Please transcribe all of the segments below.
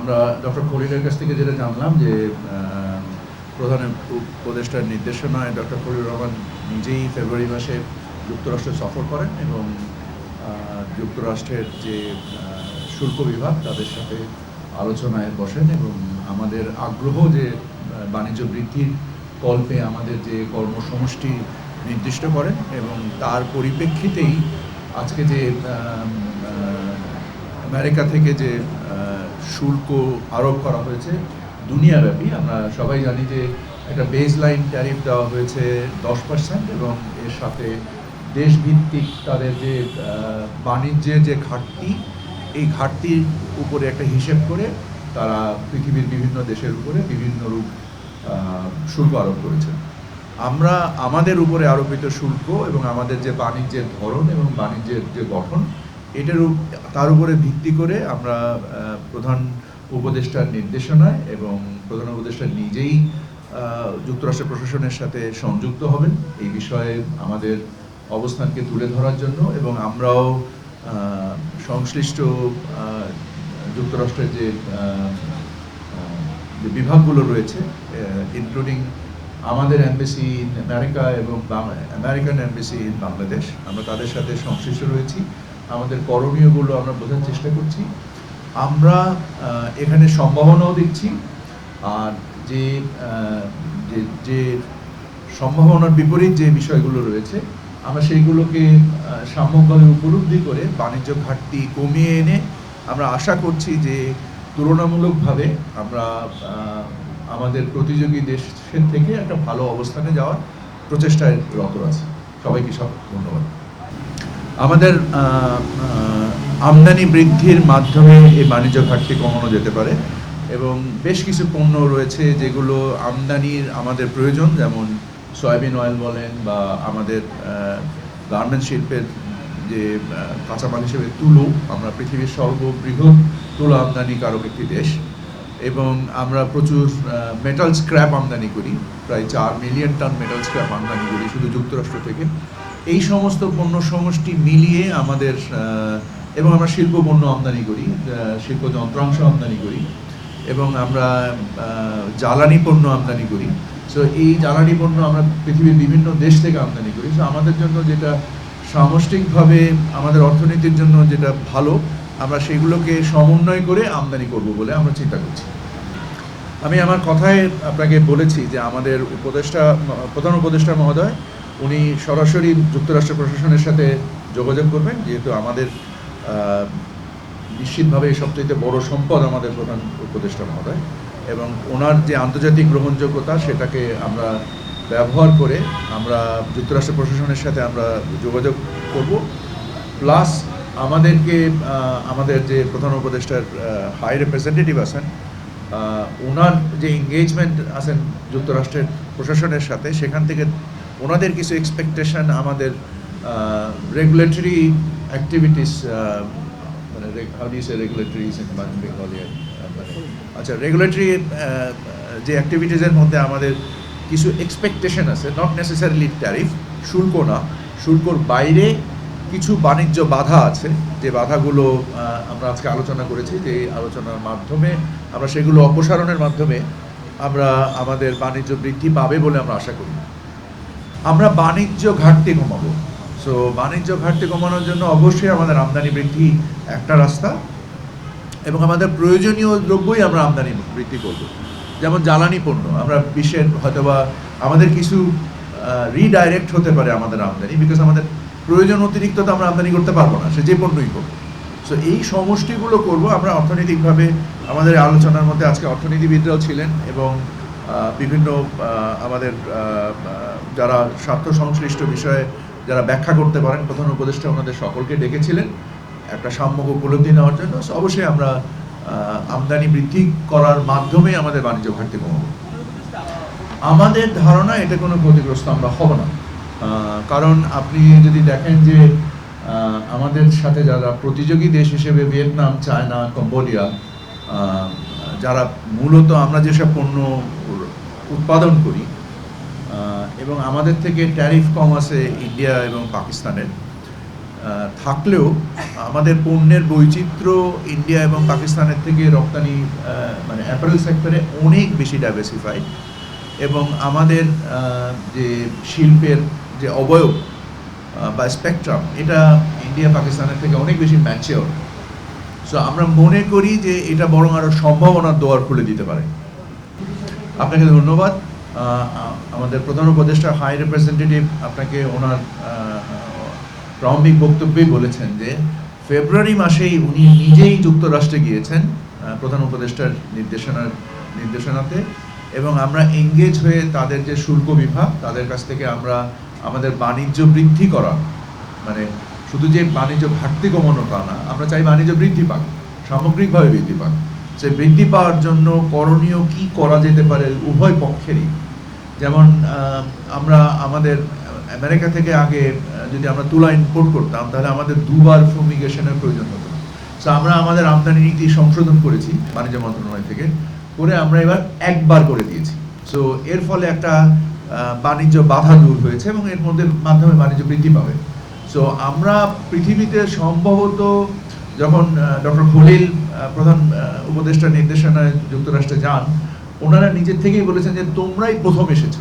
আমরা ডক্টর খলিলের কাছ থেকে যেটা জানলাম যে প্রধান উপদেষ্টার নির্দেশনায় ডক্টর খলিল রহমান নিজেই ফেব্রুয়ারি মাসে যুক্তরাষ্ট্রে সফর করেন এবং যুক্তরাষ্ট্রের যে শুল্ক বিভাগ তাদের সাথে আলোচনায় বসেন এবং আমাদের আগ্রহ যে বাণিজ্য বৃদ্ধির কল্পে আমাদের যে কর্মসমষ্টি নির্দিষ্ট করেন এবং তার পরিপ্রেক্ষিতেই আজকে যে আমেরিকা থেকে যে শুল্ক আরোপ করা হয়েছে, দুনিয়াব্যাপী। আমরা সবাই জানি যে একটা বেস লাইন ট্যারিফ দেওয়া হয়েছে দশ পার্সেন্ট এবং এর সাথে দেশভিত্তিক তাদের যে বাণিজ্যের যে ঘাটতি, এই ঘাটতির উপরে একটা হিসেব করে তারা পৃথিবীর বিভিন্ন দেশের উপরে বিভিন্ন রূপ শুল্ক আরোপ করেছে। আমরা, আমাদের উপরে আরোপিত শুল্ক এবং আমাদের যে বাণিজ্যের ধরন এবং বাণিজ্যের যে গঠন এটার তার উপরে ভিত্তি করে আমরা প্রধান উপদেষ্টার নির্দেশনায় এবং প্রধান উপদেষ্টা নিজেই যুক্তরাষ্ট্র প্রশাসনের সাথে সংযুক্ত হবেন। এই বিষয়ে আমাদের অবস্থানকে তুলে ধরার জন্য এবং আমরাও সংশ্লিষ্ট যুক্তরাষ্ট্রের যে যে বিভাগগুলো রয়েছে ইনক্লুডিং আমাদের অ্যাম্বাসি ইন আমেরিকা এবং আমেরিকান অ্যাম্বাসি ইন বাংলাদেশ আমরা তাদের সাথে সংশ্লিষ্ট রয়েছি। আমাদের করণীয়গুলো আমরা বোঝার চেষ্টা করছি। আমরা এখানে সম্ভাবনাও দেখছি। আর যে যে সম্ভাবনার বিপরীত যে বিষয়গুলো রয়েছে, আমরা সেইগুলোকে সাম্যকভাবে উপলব্ধি করে বাণিজ্য ঘাটতি কমিয়ে এনে আমরা আশা করছি যে তুলনামূলকভাবে আমরা আমাদের প্রতিযোগী দেশের থেকে একটা ভালো অবস্থানে যাওয়ার প্রচেষ্টায় রত আছে। সবাইকে সব ধন্যবাদ। আমাদের আমদানি বৃদ্ধির মাধ্যমে এই বাণিজ্য ঘাটতি কমানো যেতে পারে এবং বেশ কিছু পণ্য রয়েছে যেগুলো আমদানির আমাদের প্রয়োজন, যেমন সয়াবিন অয়েল বলেন বা আমাদের গার্মেন্ট শিল্পের যে কাঁচামাল হিসেবে তুলো, আমরা পৃথিবীর সর্ববৃহৎ তুলো আমদানিকারক একটি দেশ এবং আমরা প্রচুর মেটাল স্ক্র্যাপ আমদানি করি, প্রায় চার মিলিয়ন টন মেটাল স্ক্র্যাপ আমদানি করি শুধু যুক্তরাষ্ট্র থেকে। এই সমস্ত পণ্য সমষ্টি মিলিয়ে আমাদের এবং আমরা শিল্প পণ্য আমদানি করি শিল্প যন্ত্রাংশ আমদানি করি, এবং আমরা জ্বালানি পণ্য আমদানি করি। সো এই জ্বালানি পণ্য আমরা পৃথিবীর বিভিন্ন দেশ থেকে আমদানি করি। সো আমাদের জন্য যেটা সামষ্টিকভাবে আমাদের অর্থনীতির জন্য যেটা ভালো, আমরা সেগুলোকে সমন্বয় করে আমদানি করব বলে আমরা চিন্তা করছি। আমি আমার কথায় আপনাকে বলেছি যে আমাদের উপদেষ্টা, প্রধান উপদেষ্টা মহোদয় উনি সরাসরি যুক্তরাষ্ট্র প্রশাসনের সাথে যোগাযোগ করবেন, যেহেতু আমাদের নিশ্চিতভাবে সবচেয়ে বড় সম্পদ আমাদের প্রধান উপদেষ্টা মহোদয়, এবং ওনার যে আন্তর্জাতিক গ্রহণযোগ্যতা সেটাকে আমরা ব্যবহার করে আমরা যুক্তরাষ্ট্র প্রশাসনের সাথে আমরা যোগাযোগ করব। প্লাস আমাদেরকে আমাদের যে প্রধান উপদেষ্টার হাই রিপ্রেজেন্টেটিভ আছেন ওনার যে এঙ্গেজমেন্ট আছেন যুক্তরাষ্ট্রের প্রশাসনের সাথে, সেখান থেকে ওনাদের কিছু এক্সপেকটেশন আমাদের রেগুলেটরি অ্যাক্টিভিটিস মানে হাউ রেগুলেটরিজ আচ্ছা রেগুলেটরি যে অ্যাক্টিভিটিসের মধ্যে আমাদের কিছু এক্সপেকটেশন আছে নট নেসেসারিলি ট্যারিফ শুল্ক না, শুল্কর বাইরে কিছু বাণিজ্য বাধা আছে, যে বাধাগুলো আমরা আজকে আলোচনা করেছি, যে আলোচনার মাধ্যমে আমরা সেগুলো অপসারণের মাধ্যমে আমরা আমাদের বাণিজ্য বৃদ্ধি পাবে বলে আমরা আশা করি। আমরা বাণিজ্য ঘাটতি কমাবো। সো বাণিজ্য ঘাটতি কমানোর জন্য অবশ্যই আমাদের আমদানি বৃদ্ধি একটা রাস্তা এবং আমাদের প্রয়োজনীয় দ্রব্যই আমরা আমদানি বৃদ্ধি করব। যেমন জ্বালানি পণ্য, আমরা বিশ্বের হয়তোবা আমাদের কিছু রিডাইরেক্ট হতে পারে আমাদের আমদানি বিকজ আমাদের প্রয়োজন অতিরিক্ত তো আমরা আমদানি করতে পারব না, সে যে পণ্যই হোক। সো এই সমষ্টিগুলো করব, আমরা অর্থনৈতিকভাবে আমাদের আলোচনার মধ্যে আজকে অর্থনীতিবিদরাও ছিলেন এবং বিভিন্ন আমাদের যারা স্বার্থ সংশ্লিষ্ট বিষয়ে যারা ব্যাখ্যা করতে পারেন, প্রধান উপদেষ্টা ওনাদের সকলকে ডেকেছিলেন। একটা সাম্যক উপলব্ধি নেওয়ার জন্য অবশ্যই আমরা আমদানি বৃদ্ধি করার মাধ্যমে আমাদের বাণিজ্য ঘাটতি কমাবো। আমাদের ধারণা এটা কোনো ক্ষতিগ্রস্ত আমরা হব না। কারণ আপনি যদি দেখেন যে আমাদের সাথে যারা প্রতিযোগী দেশ হিসেবে ভিয়েতনাম, চায়না, কম্বোডিয়া যারা মূলত আমরা যেসব পণ্য উৎপাদন করি এবং আমাদের থেকে ট্যারিফ কম আছে ইন্ডিয়া এবং পাকিস্তানের থাকলেও আমাদের পণ্যের বৈচিত্র্য ইন্ডিয়া এবং পাকিস্তানের থেকে রপ্তানি মানে অ্যাপারেল সেক্টরে অনেক বেশি ডাইভার্সিফাইড এবং আমাদের যে শিল্পের যে অবয়ব বা স্পেকট্রাম এটা ইন্ডিয়া, পাকিস্তানের থেকে অনেক বেশি ম্যাচিওর সো আমরা মনে করি যে এটা বরং আরও সম্ভাবনার দোয়ার খুলে দিতে পারে। আপনাকে ধন্যবাদ। আমাদের প্রধান উপদেষ্টা হাই রিপ্রেজেন্টেটিভ আপনাকে ওনার প্রারম্ভিক বক্তব্যেই বলেছেন যে, ফেব্রুয়ারি মাসেই উনি নিজেই যুক্তরাষ্ট্রে গিয়েছেন প্রধান উপদেষ্টার নির্দেশনার নির্দেশনাতে। এবং আমরা এঙ্গেজ হয়ে তাদের যে শুল্ক বিভাগ, তাদের কাছ থেকে আমরা আমাদের বাণিজ্য বৃদ্ধি করা মানে শুধু যে বাণিজ্য ঘাটতি কমানো তা না, আমরা চাই বাণিজ্য বৃদ্ধি পাক, সামগ্রিকভাবে বৃদ্ধি পাক। সে বৃদ্ধি পাওয়ার জন্য করণীয় কি করা যেতে পারে উভয় পক্ষেরই। যেমন আমরা আমাদের আমেরিকা থেকে আগে যদি আমরা তুলা ইম্পোর্ট করতাম, তাহলে আমাদের দুবার ফুমিগেশনের প্রয়োজন হতো। সো আমরা আমাদের আমদানি নীতি সংশোধন করেছি বাণিজ্য মন্ত্রণালয় থেকে, করে আমরা এবার একবার করে দিয়েছি। সো এর ফলে একটা বাণিজ্য বাধা দূর হয়েছে এবং এর মধ্যে মাধ্যমে বাণিজ্য বৃদ্ধি পাবে। সো আমরা পৃথিবীতে সম্ভবত যখন ডক্টর খলিল প্রধান আহ, উপদেষ্টার নির্দেশনায় যুক্তরাষ্ট্রে যান ওনারা নিজের থেকেই বলেছেন যে তোমরাই প্রথম এসেছ।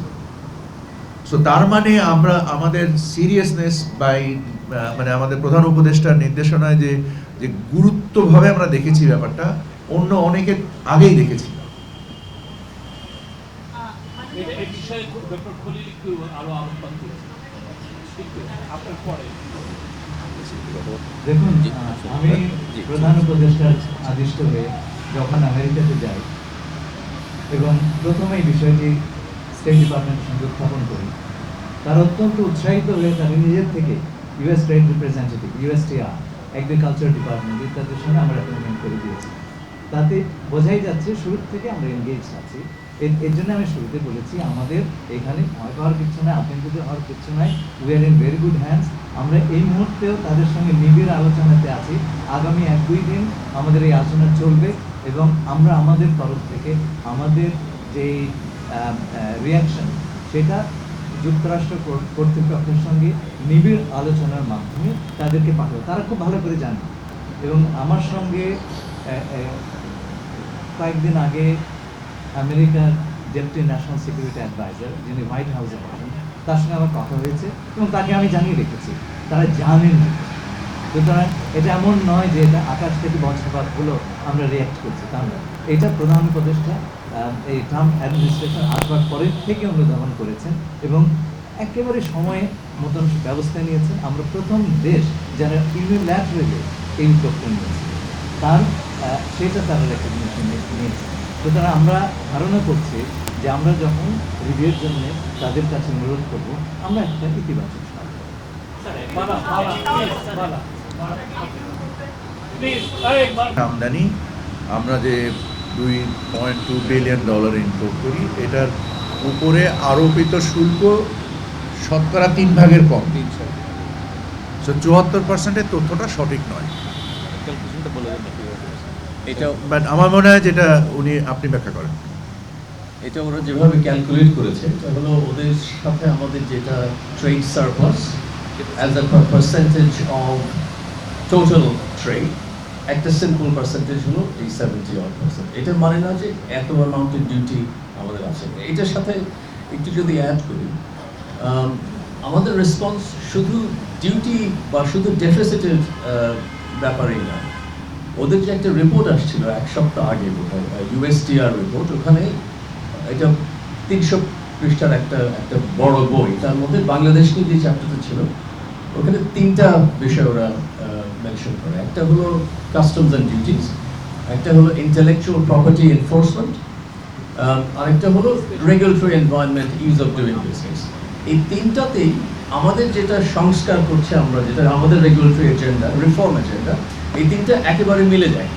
সো তার মানে আমরা আমাদের সিরিয়াসনেস বাই মানে আমাদের প্রধান উপদেষ্টার নির্দেশনায় যে যে গুরুত্বভাবে আমরা দেখেছি ব্যাপারটা অন্য অনেকে আগেই দেখেছি। বিষয়ে ডক্টর খলিল একটু আরও আলোকপাত করেছেন। দেখুন জি, আমি প্রধান উপদেষ্টার আদিষ্ট হয়ে যখন আমেরিকাতে যাই এবং প্রথমে এই বিষয়টি স্টেট ডিপার্টমেন্টের সঙ্গে উত্থাপন করি তার অত্যন্ত উৎসাহিত হয়ে তার নিজের থেকে US trade representative USTR agriculture department ইত্যাদির সঙ্গে আমরা অ্যাপয়েন্টমেন্ট করে দিয়েছি। তাতে বোঝাই যাচ্ছে শুরু থেকে আমরা এনগেজ আছি। এর জন্য আমি শুরুতে বলেছি, আমাদের এখানে ভয় পাওয়ার কিছু নয় আতঙ্কিত হওয়ার কিছু নয় we are in very good hands আমরা এই মুহূর্তেও তাদের সঙ্গে নিবিড় আলোচনাতে আছি। আগামী এক, দুই দিন আমাদের এই আলোচনা চলবে এবং আমরা আমাদের তরফ থেকে আমাদের যে রিয়াকশন সেটা যুক্তরাষ্ট্র কর- কর্তৃপক্ষের সঙ্গে নিবিড় আলোচনার মাধ্যমে তাদেরকে পাঠাবো। তারা খুব ভালো করে জানে। এবং আমার সঙ্গে কয়েকদিন আগে আমেরিকার ডেপুটি ন্যাশনাল সিকিউরিটি অ্যাডভাইজার, যিনি হোয়াইট হাউসে আছেন, তার সঙ্গে আমার কথা হয়েছে এবং তাকে আমি জানিয়ে রেখেছি। তারা জানেন সুতরাং এটা এমন নয় যে এটা আকাশ থেকে বজ্রপাত হলো আমরা রিয়াক্ট করছি, তা নয়। এটা প্রধান উপদেষ্টা এই ট্রাম্প অ্যাডমিনিস্ট্রেশন আসবার পরের থেকে অনুধাবন করেছেন এবং একেবারে সময়ে মতন ব্যবস্থা নিয়েছেন। আমরা প্রথম দেশ যারা ইউনিল্যাটারালি এই উদ্যোগটা নিয়েছে। তার সেটা তারা রেকগনিশন নিয়েছে। সুতরাং আমরা ধারণা করছি যে আমরা যখন রিভিউর জন্য তাদের কাছে অনুরোধ করব আমরা একটা ইতিবাচক আমদানি আমরা যে দুই point two billion dollar import করি এটার উপরে আরোপিত শুল্ক শতকরা তিন ভাগের কম। চুয়াত্তর পার্সেন্টের তথ্যটা সঠিক নয়। এটা বাট আমার মনে হয় যেটা উনি আপনি ব্যাখ্যা করেন। এটা ওরা যেভাবে ক্যালকুলেট করেছে এটা হলো ওদের সাথে আমাদের যেটা trade surplus as a percentage of total trade একটা সিম্পল পার্সেন্টেজ হলো এই সেভেন্টি ওয়ান পার্সেন্ট এটার মানে না যে এত অ্যামাউন্টের ডিউটি আমাদের আছে। এটার সাথে একটু যদি অ্যাড করি আমাদের রেসপন্স শুধু ডিউটি বা শুধু ডেফিসিটের ব্যাপারেই না। ওদের যে একটা রিপোর্ট আসছিল এক সপ্তাহ আগে ইউএসটিআর রিপোর্ট ওখানে এটা তিনশো পৃষ্ঠার একটা একটা বড় বই, তার মধ্যে বাংলাদেশ নিয়ে যে চ্যাপ্টারটা ছিল, ওখানে তিনটা বিষয় ওরা মেনশন করে। একটা হলো কাস্টমস অ্যান্ড ডিউটিস একটা হলো ইন্টেলেকচুয়াল প্রপার্টি এনফোর্সমেন্ট আরেকটা হলো regulatory environment ease of doing business এই তিনটাতেই আমাদের যেটা সংস্কার করছে আমরা, যেটা আমাদের রেগুলেটরি এজেন্ডা রিফর্ম এজেন্ডা এই তিনটা একেবারে মিলে যায়।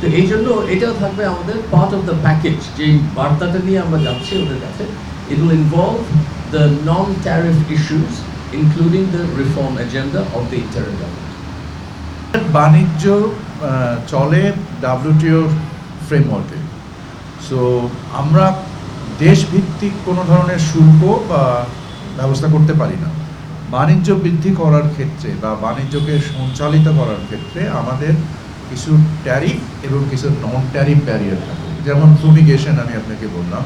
তো এই জন্য এটাও থাকবে আমাদের পার্ট অফ দ্য প্যাকেজ যে বার্তাটা নিয়ে আমরা যাচ্ছি ওদের কাছে। It will involve the non tariff issues including the reform agenda of the interim government বাণিজ্য চলে ডাব্লিউটিওর ফ্রেমওয়ার্কে সো আমরা দেশভিত্তিক কোনো ধরনের শুল্ক বা ব্যবস্থা করতে পারি না। বাণিজ্য বৃদ্ধি করার ক্ষেত্রে বা বাণিজ্যকে সঞ্চালিত করার ক্ষেত্রে আমাদের কিছু ট্যারিফ এবং কিছু নন ট্যারিফ ব্যারিয়ার থাকে। যেমন ফুমিগেশন আমি আপনাকে বললাম।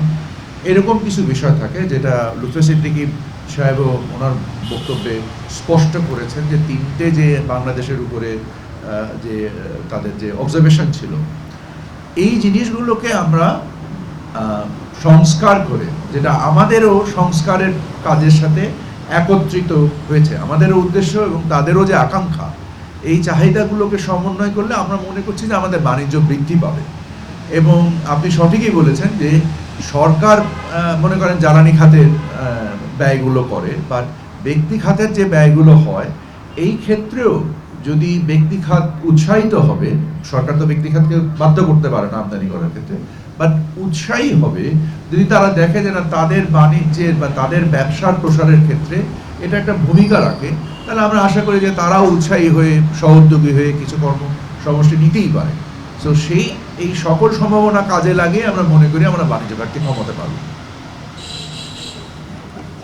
এরকম কিছু বিষয় থাকে যেটা লুৎফে সিদ্দিকি সাহেবও ওনার বক্তব্যে স্পষ্ট করেছেন যে তিনটে যে বাংলাদেশের উপরে যে তাদের যে অবজারভেশন ছিল, এই জিনিসগুলোকে আমরা সংস্কার করে, যেটা আমাদেরও সংস্কারের কাজের সাথে একত্রিত হয়েছে। আমাদেরও উদ্দেশ্য এবং তাদেরও যে আকাঙ্ক্ষা, এই চাহিদাগুলোকে সমন্বয় করলে আমরা মনে করছি যে আমাদের বাণিজ্য বৃদ্ধি পাবে। এবং আপনি সঠিকই বলেছেন যে সরকার মনে করেন জ্বালানি খাতের ব্যয়গুলো করে বাট ব্যক্তি খাতের যে ব্যয়গুলো হয়, এই ক্ষেত্রেও যদি ব্যক্তি খাত উৎসাহিত হবে, সরকার তো ব্যক্তি খাতকে বাধ্য করতে পারে না আমদানি করার ক্ষেত্রে বাট উৎসাহী হবে যদি তারা দেখে যে না, তাদের বাণিজ্যের বা তাদের ব্যবসার প্রসারের ক্ষেত্রে এটা একটা ভূমিকা রাখে, তাহলে আমরা আশা করি যে তারাও উৎসাহী হয়ে, সহোদ্যোগী হয়ে কিছু কর্ম সমষ্টি নিতেই পারে। তো সেই, এই সকল সম্ভাবনা কাজে লাগিয়ে আমরা মনে করি আমরা বাণিজ্য ঘাটতি কমাতে পারব।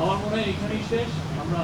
আমার মনে হয় এখানেই শেষ। আমরা